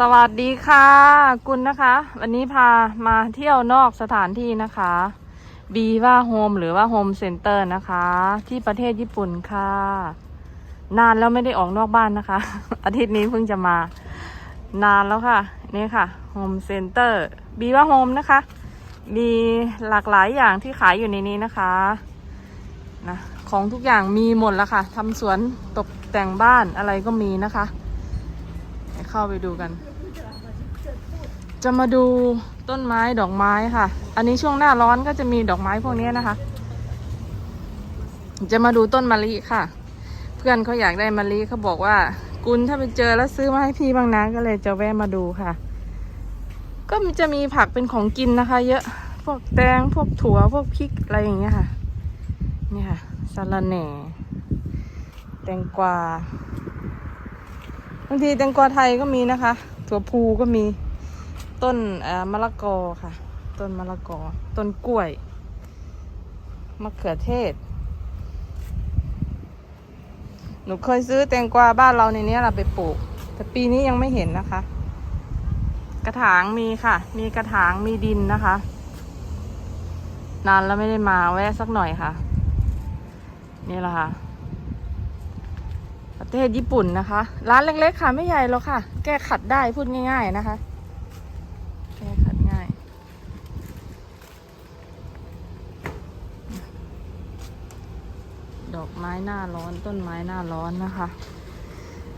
สวัสดีค่ะกุลนะคะ วันนี้พามาเที่ยวนอกสถานที่นะคะบีว่าโฮมหรือว่าโฮมเซ็นเตอร์นะคะ ที่ประเทศญี่ปุ่นค่ะ นานแล้วไม่ได้ออกนอกบ้านนะคะ อาทิตย์นี้เพิ่งจะมา นานแล้วค่ะ นี่ค่ะโฮมเซ็นเตอร์บีว่าโฮมนะคะ มีหลากหลายอย่างที่ขายอยู่ในนี้นะคะนะของทุกอย่างมีหมดแล้วค่ะทำสวนตกแต่งบ้านอะไรก็มีนะคะ เข้าไปดูกัน จะมาดูต้นไม้ดอกไม้ค่ะ อันนี้ช่วงหน้าร้อนก็จะมีดอกไม้พวกนี้นะคะ จะมาดูต้นมะลิค่ะ เพื่อนเขาอยากได้มะลิเขาบอกว่า กุลถ้าไปเจอแล้วซื้อมาให้พี่บ้างนะก็เลยจะแวะมาดูค่ะ ก็จะมีผักเป็นของกินนะคะ เยอะพวกแตงพวกถั่วพวกพริกอะไรอย่างเงี้ยค่ะนี่ค่ะสะระแหน่ แตงกวา บางทีแตงกวาไทยก็มีนะคะ ถั่วพูก็มีต้นมะละกอค่ะ ต้นมะละกอ ต้นกล้วย มะเขือเทศ หนูเคยซื้อแตงกวาบ้านเราในนี้เราไปปลูก แต่ปีนี้ยังไม่เห็นนะคะ กระถางมีค่ะ มีกระถางมีดินนะคะ นานแล้วไม่ได้มาแวะสักหน่อยค่ะ นี่แหละค่ะ ประเทศญี่ปุ่นนะคะ ร้านเล็กๆค่ะไม่ใหญ่หรอกค่ะ แก้ขัดได้พูดง่าย ๆนะคะ แก้ขัดง่าย ดอกไม้หน้าร้อนต้นไม้หน้าร้อนนะคะ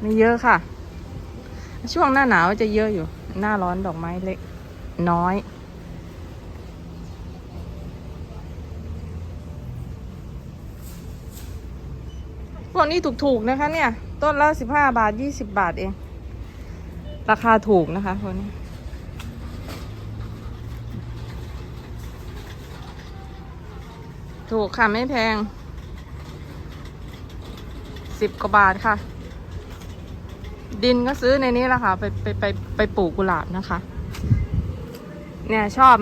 ไม่เยอะค่ะ ช่วงหน้าหนาวจะเยอะอยู่ หน้าร้อนดอกไม้เล็ก น้อย วกนี้ถูกๆนะคะ เนี่ย ต้นละสิบห้าบาทยี่สิบบาทเอง ราคาถูกนะคะพวกนี้ถูกค่ะ ไม่แพงสิบกว่าบาทค่ะ ดินก็ซื้อในนี้แหละค่ะ ไปไปไปไปปลูกกุหลาบนะคะ เนี่ยชอบ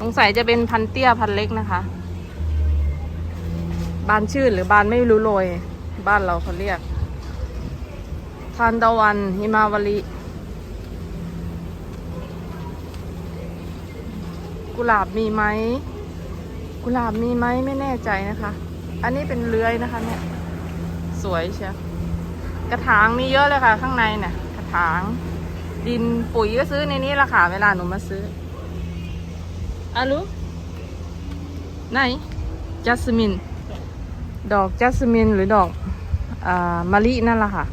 สงสัยจะเป็นพันเตี้ยพันเล็กนะคะ บานชื่นหรือบานไม่รู้โรย บ้านเราเขาเรียก ทานตะวันหิมาวลี กุหลาบมีไหม กุหลาบมีไหมไม่แน่ใจนะคะ อันนี้เป็นเลื้อยนะคะเนี่ย สวยเชียวกระถางมีเยอะเลยค่ะ ข้างในเนี่ยกระถาง ดินปุ๋ยก็ซื้อในนี้ละค่ะ เวลาหนูมาซื้ออารุไหนจัสมิน ดอกจัสมินหรือดอกอมะลินั่นแหละค่ะ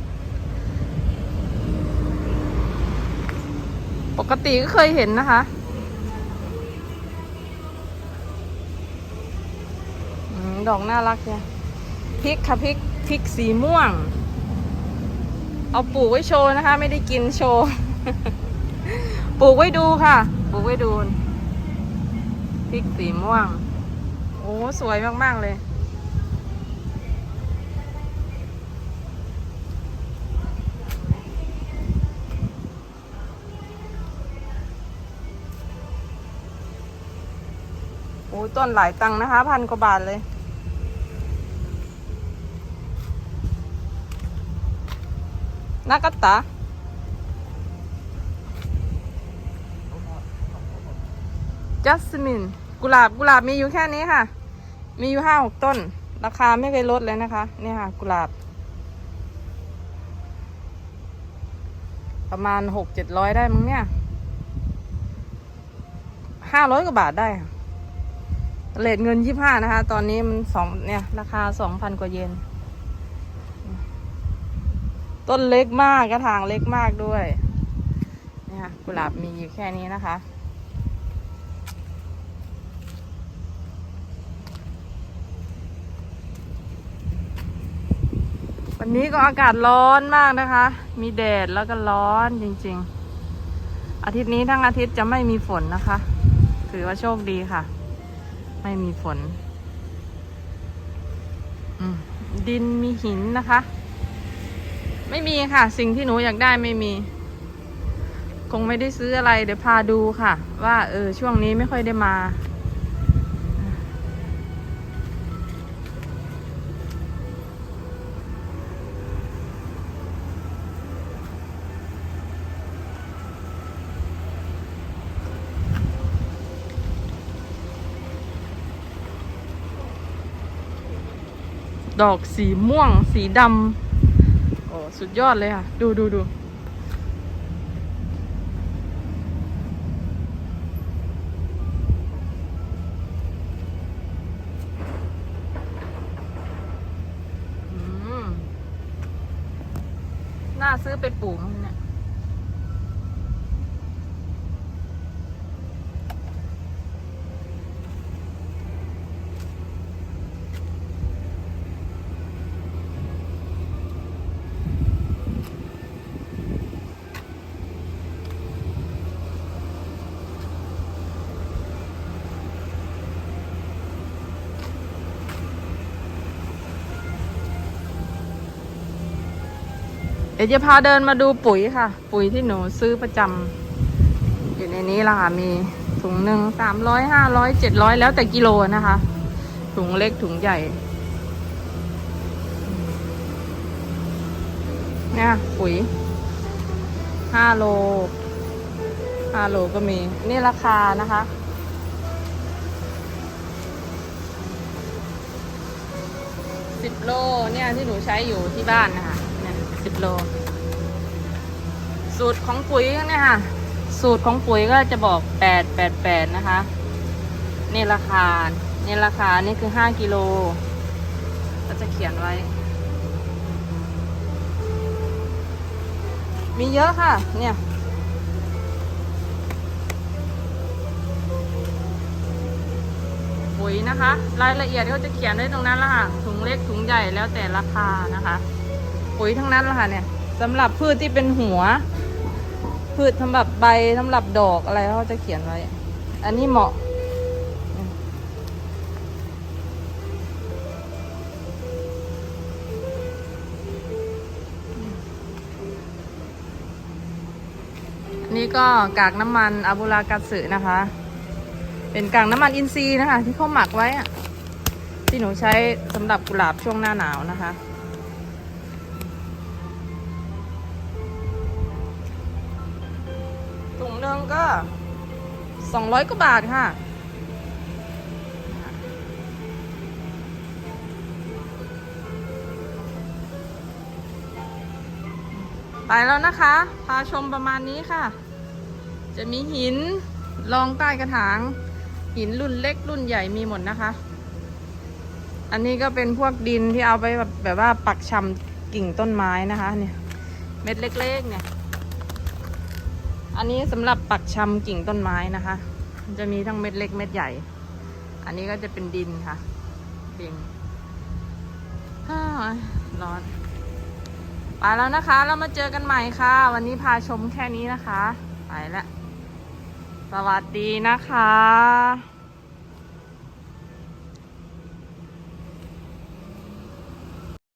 ปกติก็เคยเห็นนะคะอดอกน่ารักเนี่ยพริกค่ะพริกพริกสีม่วง เอาปลูกไว้โชว์นะคะ ไม่ได้กินโชว์ปลูกไว้ดูค่ะ ปลูกไว้ดู พริกสีม่วง โอ้ สวยมาก ๆ เลย ต้นหลายตังค์นะคะ พันกว่าบาทเลยนากาตะจัสมิน กุหลาบกุหลาบมีอยู่แค่นี้ค่ะ มีอยู่ห้าหกต้น ราคาไม่เคยลดเลยนะคะ เนี่ยค่ะ กุหลาบ ประมาณหกเจ็ดร้อยได้มั้งเนี่ยห้าร้อยกว่าบาทได้ค่ะ เลทเงินยี่ห้านะคะ ตอนนี้มันสองเนี่ย ราคาสองพันกว่าเยนต้นเล็กมากกระถางเล็กมากด้วยเนี่ยค่ะกุหลาบมีอยู่แค่นี้นะคะ วันนี้ก็อากาศร้อนมากนะคะ มีแดดแล้วก็ร้อนจริง ๆ อาทิตย์นี้ทั้งอาทิตย์จะไม่มีฝนนะคะ ถือว่าโชคดีค่ะ ไม่มีฝน ดินมีหินนะคะ ไม่มีค่ะ สิ่งที่หนูอยากได้ไม่มี คงไม่ได้ซื้ออะไร เดี๋ยวพาดูค่ะ ว่าเออช่วงนี้ไม่ค่อยได้มา ดอกสีม่วง สีดำโอ้สุดยอดเลยค่ะ ดูดูดูน่าซื้อไปปลูก ดี๋ยวจะพาเดินมาดูปุ๋ยค่ะ ปุ๋ยที่หนูซื้อประจำอยู่ในนี้ละค่ะมีถุงหนึ่งสามร้อยห้าร้อยเจ็ดร้อยแล้วแต่กิโลนะคะ ถุงเล็กถุงใหญ่เนี่ยปุ๋ยห้าโลห้าโลก็มี นี่ราคานะคะสิบโลเนี่ยที่หนูใช้อยู่ที่บ้านนะคะ เนี่ยสิบโล สูตรของปุ๋ยเนี่ยค่ะ สูตรของปุ๋ยก็จะบอกแปดแปดแปดนะคะ นี่ราคา นี่ราคา นี่คือห้ากิโล ก็จะเขียนไว้ มีเยอะค่ะ เนี่ยปุ๋ยนะคะ รายละเอียดเขาจะเขียนไว้ตรงนั้นละค่ะ ถุงเล็กถุงใหญ่แล้วแต่ราคานะคะ ปุ๋ยทั้งนั้นละค่ะเนี่ยสำหรับพืชที่เป็นหัว พืชสำหรับใบสำหรับดอกอะไรเขาจะเขียนไว้ อันนี้เหมาะอันนี้ก็กากน้ำมันอาบุรากัตสึนะคะ เป็นกากน้ำมันอินทรีย์นะคะ ที่เขาหมักไว้อะที่หนูใช้สำหรับกุหลาบช่วงหน้าหนาวนะคะ ก็สองร้อยกว่าบาทค่ะ ไปแล้วนะคะ พาชมประมาณนี้ค่ะ จะมีหินรองใต้กระถาง หินรุ่นเล็กรุ่นใหญ่มีหมดนะคะ อันนี้ก็เป็นพวกดินที่เอาไปแบบแบบว่าปักชำกิ่งต้นไม้นะคะเนี่ย เม็ดเล็กๆเนี่ย อันนี้สำหรับปักชำกิ่งต้นไม้นะคะ จะมีทั้งเม็ดเล็กเม็ดใหญ่ อันนี้ก็จะเป็นดินค่ะ ดินร้อน ไปแล้วนะคะ เรามาเจอกันใหม่ค่ะ วันนี้พาชมแค่นี้นะคะ ไปแล้วสวัสดีนะคะ